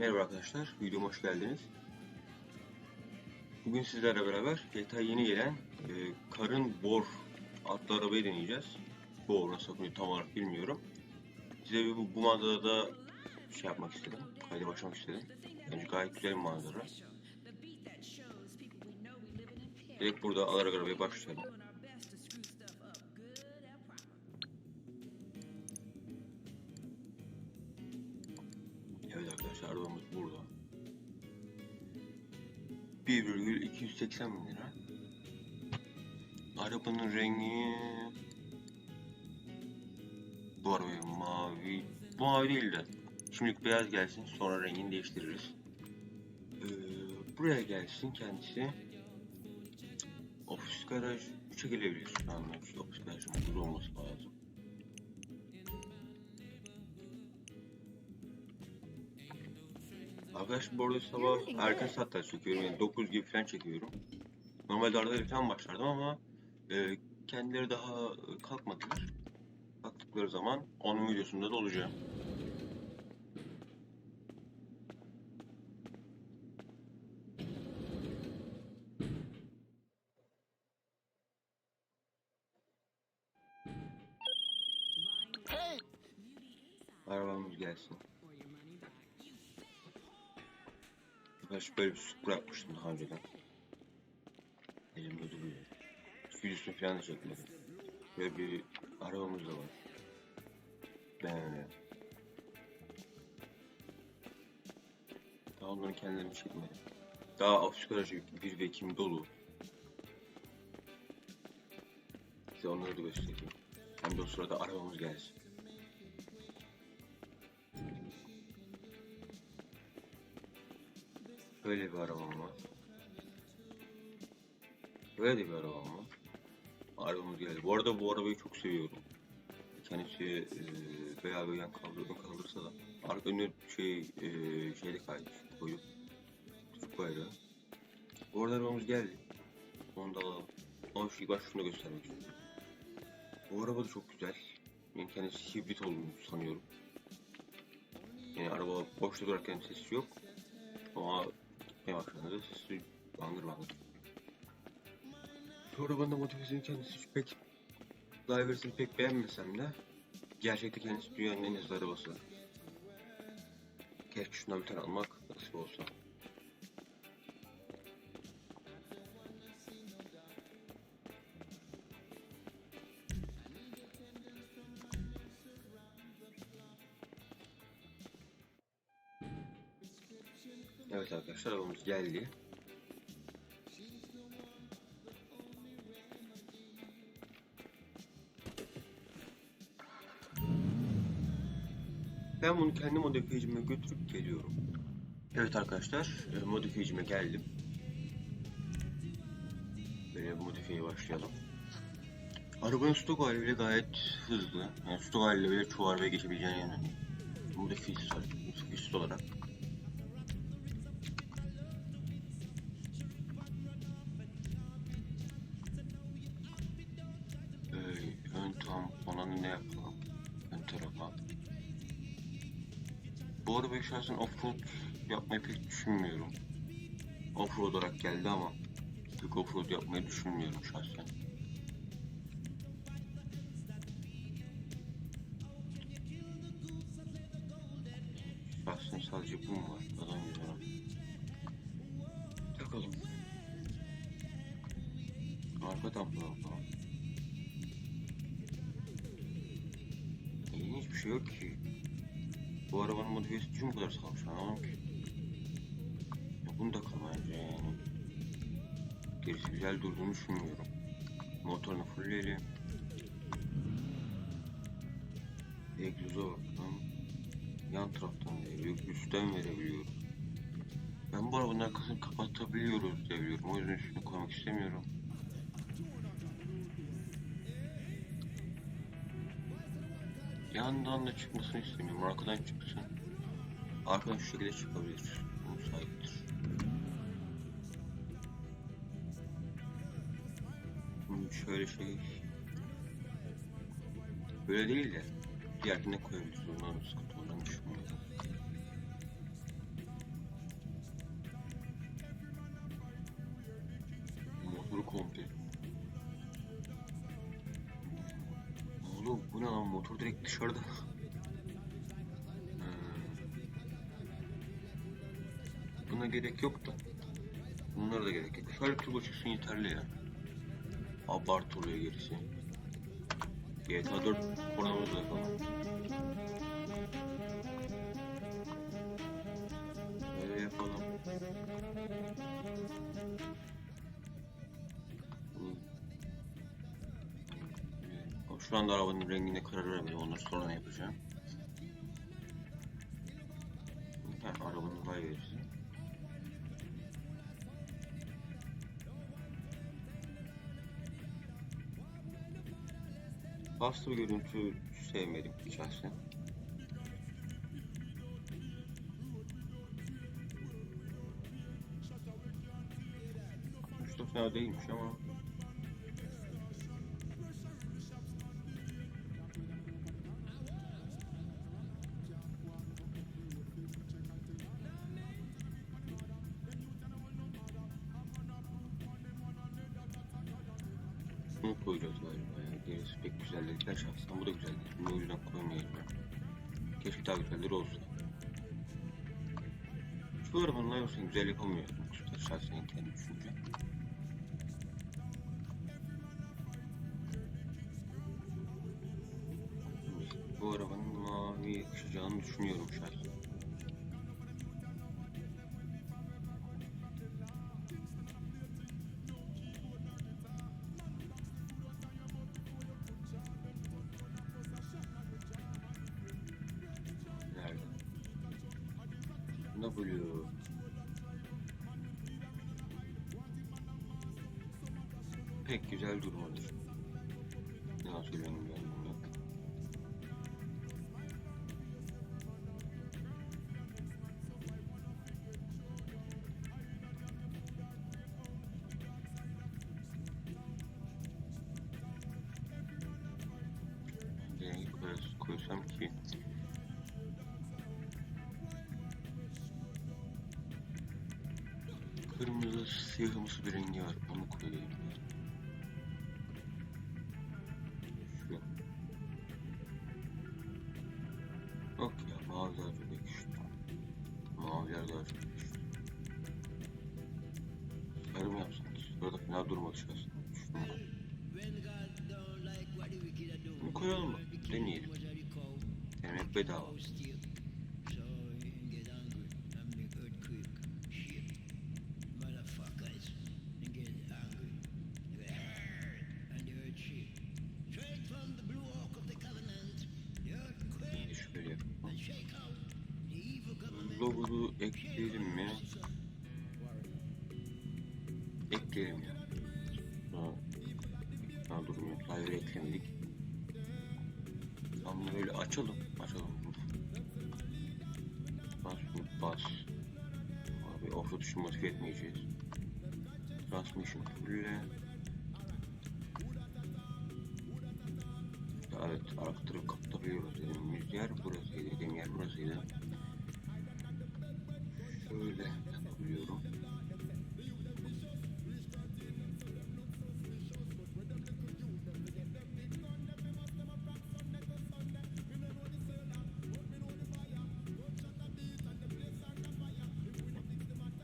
Merhaba arkadaşlar, videoma hoş geldiniz. Bugün sizlerle beraber GTA yeni gelen e, Karın Bor adlı arabayı deneyeceğiz. Bor nasıl okunuyor tam olarak bilmiyorum. Size bir bu, bu manzarada şey yapmak istedim, kayda başlamak istedim. Bence gayet güzel bir manzara. Direkt burada alarak arabaya başlayalım. 1,280 bin lira. Arabanın rengi bu arabaya mavi mavi değil de şimdilik beyaz gelsin sonra rengini değiştiririz. Ee, buraya gelsin kendisi. Ofis garaj 3'e gelebilir şu anda. Ofis garajın burada olması lazım. Arkadaşlar bu arada sabah erken saatte çekiyorum yani 9 gibi falan çekiyorum. Normalde arada bir falan başlardım ama e, kendileri daha kalkmadılar. Kalktıkları zaman onun videosunda da olacağım. Arabamız gelsin. Arkadaş böyle bir Supra yapmıştım daha önceden. Elimde duruyor. Videosunu falan da çekmedim. Böyle bir arabamız da var. BMW. Daha onların kendilerini çekmedim. Daha ofis garajı 1 ve 2 dolu. Size onları da göstereyim. Hem de o sırada arabamız gelsin. Böyle bir arabam var. Böyle bir arabam var. Arabamız geldi. Bu arada bu arabayı çok seviyorum. Kendisi e, bayağı bir yan kaldırma kaldırsa da arka önü şey e, şeyde kaydı koyup Türk bayrağı. Bu arada arabamız geldi. Onu da alalım. Ama şu ilk şunu göstermek istiyorum. Bu araba da çok güzel. Yani kendisi hibrit olduğunu sanıyorum. Yani araba boşta durarken sesi yok. Ama ne başladı sesi bangır bangır. Şu arabanın da motivasyon kendisi pek Divers'ini pek beğenmesem de gerçekte kendisi dünyanın en hızlı arabası. Keşke şundan bir tane almak nasip olsa. Evet arkadaşlar arabamız geldi. Ben bunu kendi modifiyecime götürüp geliyorum. Evet arkadaşlar, e, modifiyecime geldim. Böyle modifiyeye başlayalım. Arabanın stok hali bile gayet hızlı. Yani stok haliyle bile arabaya geçebileceğine inanıyorum. Modifiyesiz, modifiyesiz olarak. Ee, ön tampona ne yapalım? Ön tarafa. Bu arabayı şahsen offroad yapmayı pek düşünmüyorum. Offroad olarak geldi ama pek offroad yapmayı düşünmüyorum şahsen. Şahsen sadece bu mu var? Adam güzel. Takalım. Arka tampona bakalım. Şey yok ki. Bu arabanın modifiyesi için bu kadar salmış anlamam ki. Ya bunu da bence yani. Gerisi güzel durduğunu düşünmüyorum. Motorunu fullleyelim. Egzoza bakalım. Yan taraftan veriyor, üstten verebiliyoruz. Ben bu arabanın arkasını kapatabiliyoruz diye biliyorum. O yüzden üstüne koymak istemiyorum. yandan da çıkmasını istemiyorum. Arkadan çıksın. Arkadan şu şekilde çıkabilir. Bu müsaittir. Bunu şöyle şey... Böyle değil de diğerine koyabiliriz. Ondan sıkıntı olmadan düşünmüyorum. Motoru komple motor direkt dışarıda. Hmm. Buna gerek yok da. Bunlara da gerek yok. Şöyle turbo çıksın yeterli ya. Abart oluyor gerisi. GTA 4 oynamamız da anda arabanın rengine karar vermedim. Onları sonra yapacağım. Ha, arabanın vay verisi. Bastı bir görüntü sevmedim şahsen. Fena değilmiş ama Şu arabanın Lions'ın güzel yapamıyorum. Şahsen kendi düşünce. Bu arabanın mavi yakışacağını düşünüyorum şahsen. W. Pek güzel durmadı. Ne söyleyeyim ben bunu? Siyahımsı bir rengi var. Onu koyayım. Şu. Yok ya mavi daha çok yakıştı. Maviler daha çok yakıştı. Sarı mı yapsam? Burada fena durmadı şahsen. Şunu. Bunu koyalım mı? Deneyelim. Denemek bedava. Logo'yu ekleyelim mi? Ekleyelim ya. Ha. Ha durmuyor. Live eklemedik. Ama böyle açalım. Açalım. Bas bas. Abi offroad tuşu modifiye etmeyeceğiz. Transmission fulle. Evet, arka tarafı kapatabiliyoruz dediğimiz yer burasıydı, dediğim yer burasıydı. Yapabiliyorum.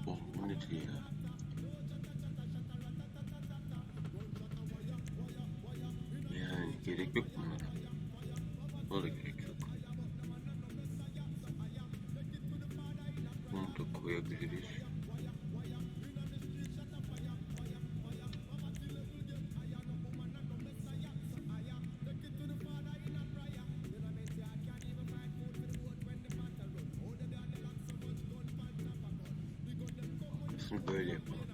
Oğlum bu nedir ya? Yani gerek yok bunlara. Şimdi böyle yapalım.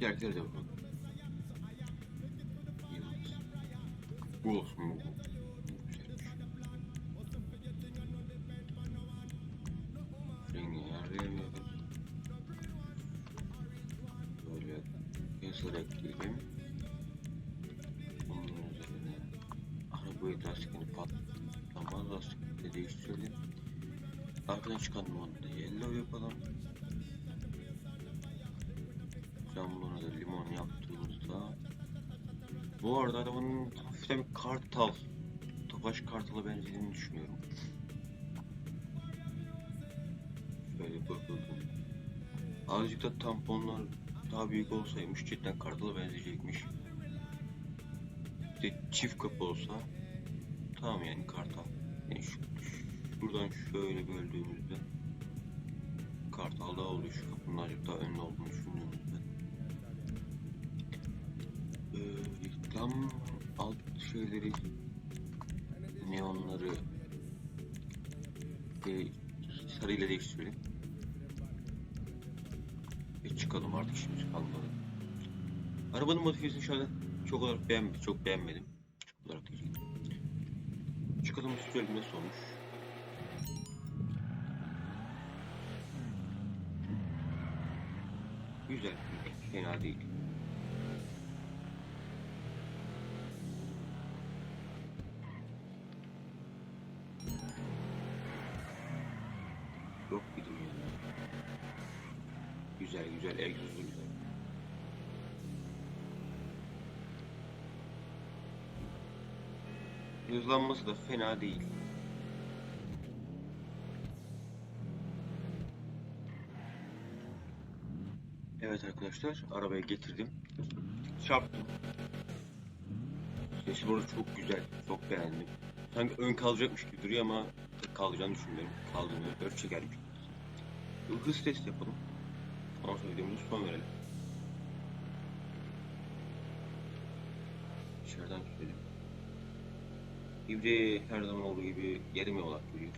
Tekerlekleri de. Yıldız. Bu olsun bu. Rengi ayarlayamıyoruz. Böyle yazılar ekleyelim. Bunun üzerine arabayı lastikini patlamaz lastikleri değiştirelim. Arkadan çıkan dumanı yellow yapalım. Camlarına da limon yaptığımızda bu arada arabanın hafiften bir kartal Tofaş kartala benzediğini düşünüyorum. Şöyle bakıldım. Azıcık da tamponlar daha büyük olsaymış cidden kartala benzeyecekmiş. Bir de çift kapı olsa tamam yani kartal. Yani şu, şuradan şöyle böldüğümüzde kartal daha oluyor şu kapının azıcık daha önde olduğunu Tam alt şeyleri neonları e, sarıyla değiştirelim. Ve çıkalım artık şimdi kalmadı. Arabanın modifiyesini şöyle çok olarak beğenmedim. Çok beğenmedim. Çok olarak diyeceğim. Çıkalım sürelim nasıl olmuş. Güzel. Fena değil. Yok gidim ya. Güzel güzel egzozu güzel. Hızlanması da fena değil. Evet arkadaşlar arabayı getirdim. Çarptım. Sesi burada çok güzel. Çok beğendim. Sanki ön kalacakmış gibi duruyor ama kalacağını düşünmüyorum. Kaldığını ölçü çekermiş. Hız test yapalım. Ondan sonra videomuzu son verelim. Dışarıdan gidelim. İbre her zaman olduğu gibi yarım yolak görüyor.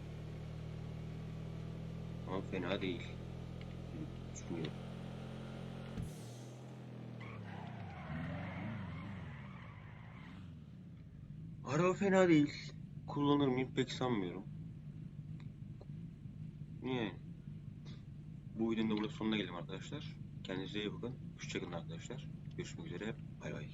Ama fena değil. Düşünüyorum. Araba fena değil. Kullanır mıyım pek sanmıyorum. Niye? Bu videonun da burada sonuna geldim arkadaşlar. Kendinize iyi bakın. Hoşçakalın arkadaşlar. Görüşmek üzere. Bay bay.